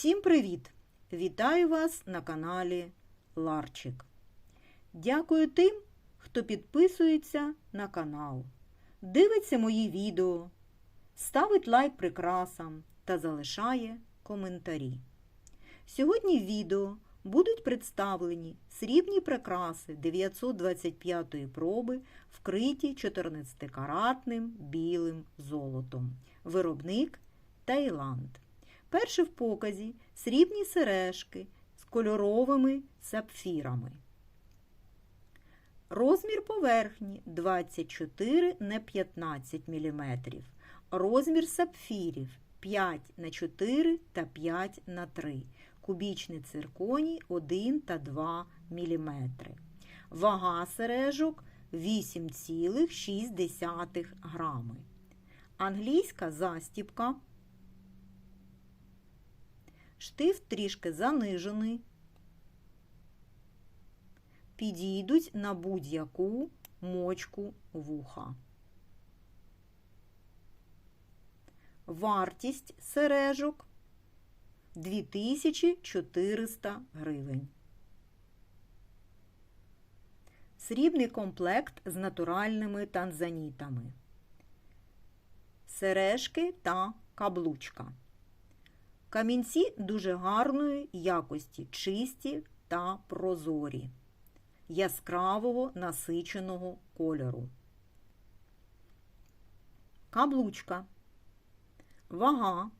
Всім привіт! Вітаю вас на каналі Ларчик. Дякую тим, хто підписується на канал, дивиться мої відео, ставить лайк прикрасам та залишає коментарі. Сьогодні в відео будуть представлені срібні прикраси 925-ї проби, вкриті 14-каратним білим золотом. Виробник Таїланд. Перше в показі срібні сережки з кольоровими сапфірами. Розмір поверхні 24 на 15 мм. Розмір сапфірів 5 на 4 та 5 на 3 Кубічний цирконій 1 та 2 мм. Вага сережок 8,6 грами. Англійська застіпка. Штифт трішки занижений. Підійдуть на будь-яку мочку вуха. Вартість сережок 2400 гривень. Срібний комплект з натуральними танзанітами. Сережки та каблучка. Камінці дуже гарної якості, чисті та прозорі, яскравого насиченого кольору. Каблучка. Вага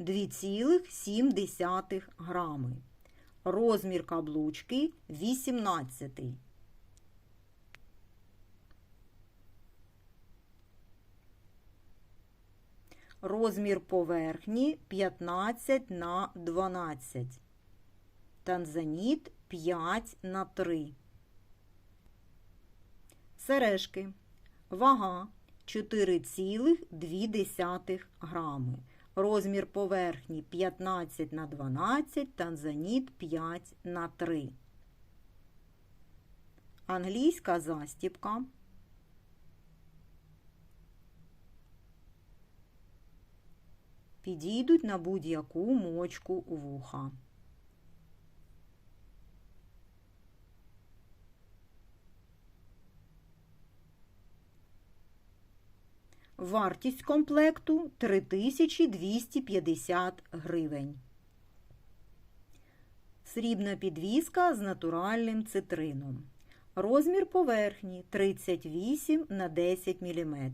2,7 грами. Розмір каблучки 18. Розмір поверхні 15 на 12. Танзаніт 5 на 3. Сережки. Вага 4,2 грами. Розмір поверхні 15 на 12, танзаніт 5 на 3. Англійська застіпка. Підійдуть на будь-яку мочку вуха. Вартість комплекту 3250 гривень. Срібна підвіска з натуральним цитрином. Розмір поверхні 38 на 10 мм.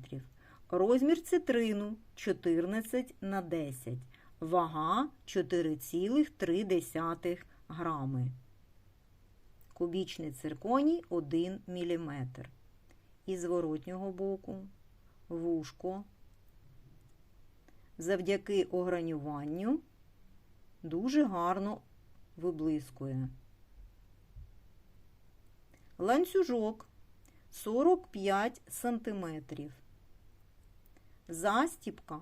Розмір цитрину 14 на 10 Вага 4,3 грами. Кубічний цирконій 1 мм. Із зворотнього боку вушко. Завдяки огранюванню дуже гарно виблискує. Ланцюжок 45 сантиметрів. Застіпка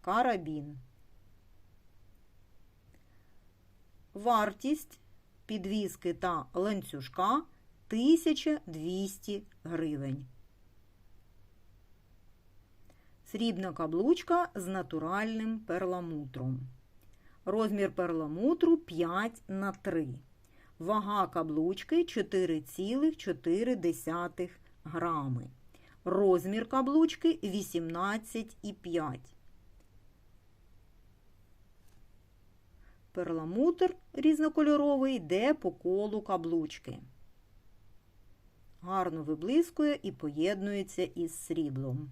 карабін. Вартість підвіски та ланцюжка 1200 гривень. Срібна каблучка з натуральним перламутром. Розмір перламутру 5 на 3. Вага каблучки 4,4 грами. Розмір каблучки 18,5. Перламутр різнокольоровий йде по колу каблучки. Гарно виблискує і поєднується із сріблом.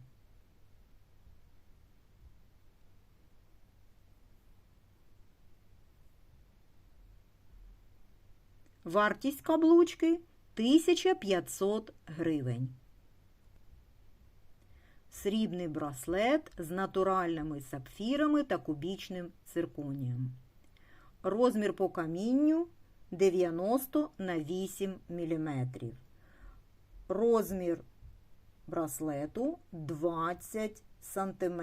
Вартість каблучки 1500 гривень. Срібний браслет з натуральними сапфірами та кубічним цирконієм. Розмір по камінню 90 на 8 мм. Розмір браслету 20 см.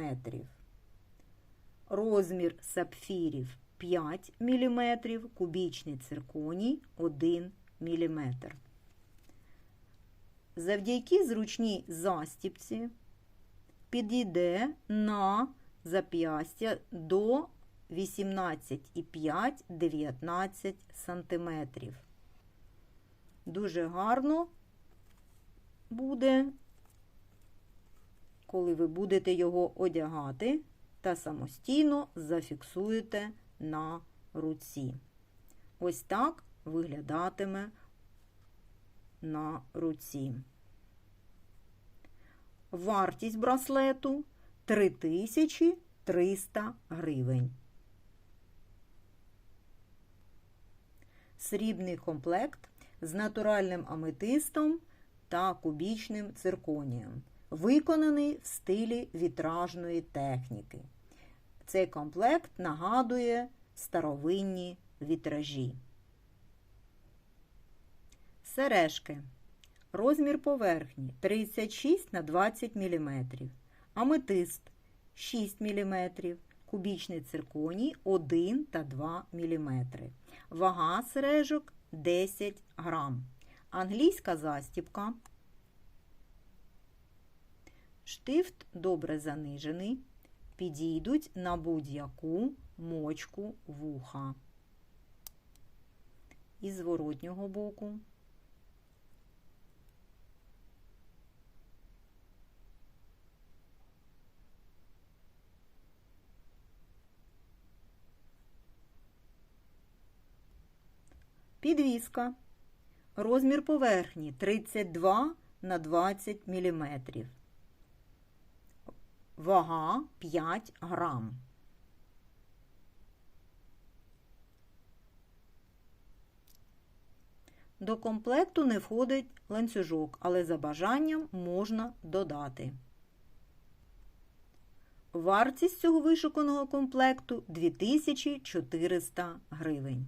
Розмір сапфірів 5 мм, кубічний цирконій 1 мм. Завдяки зручній застіпці підійде на зап'ястя до 18,5 19 сантиметрів. Дуже гарно буде, коли ви будете його одягати та самостійно зафіксуєте на руці. Ось так виглядатиме на руці. Вартість браслету 3300 гривень. Срібний комплект з натуральним аметистом та кубічним цирконієм, виконаний в стилі вітражної техніки. Цей комплект нагадує старовинні вітражі. Сережки. Розмір поверхні 36 на 20 мм. Аметист 6 мм. Кубічний цирконій 1 та 2 мм. Вага сережок 10 грам. Англійська застібка. Штифт добре занижений. Підійдуть на будь-яку мочку вуха. І зворотнього боку. Підвіска. Розмір поверхні 32 на 20 мм. Вага 5 грам. До комплекту не входить ланцюжок, але за бажанням можна додати. Вартість цього вишуканого комплекту 2400 гривень.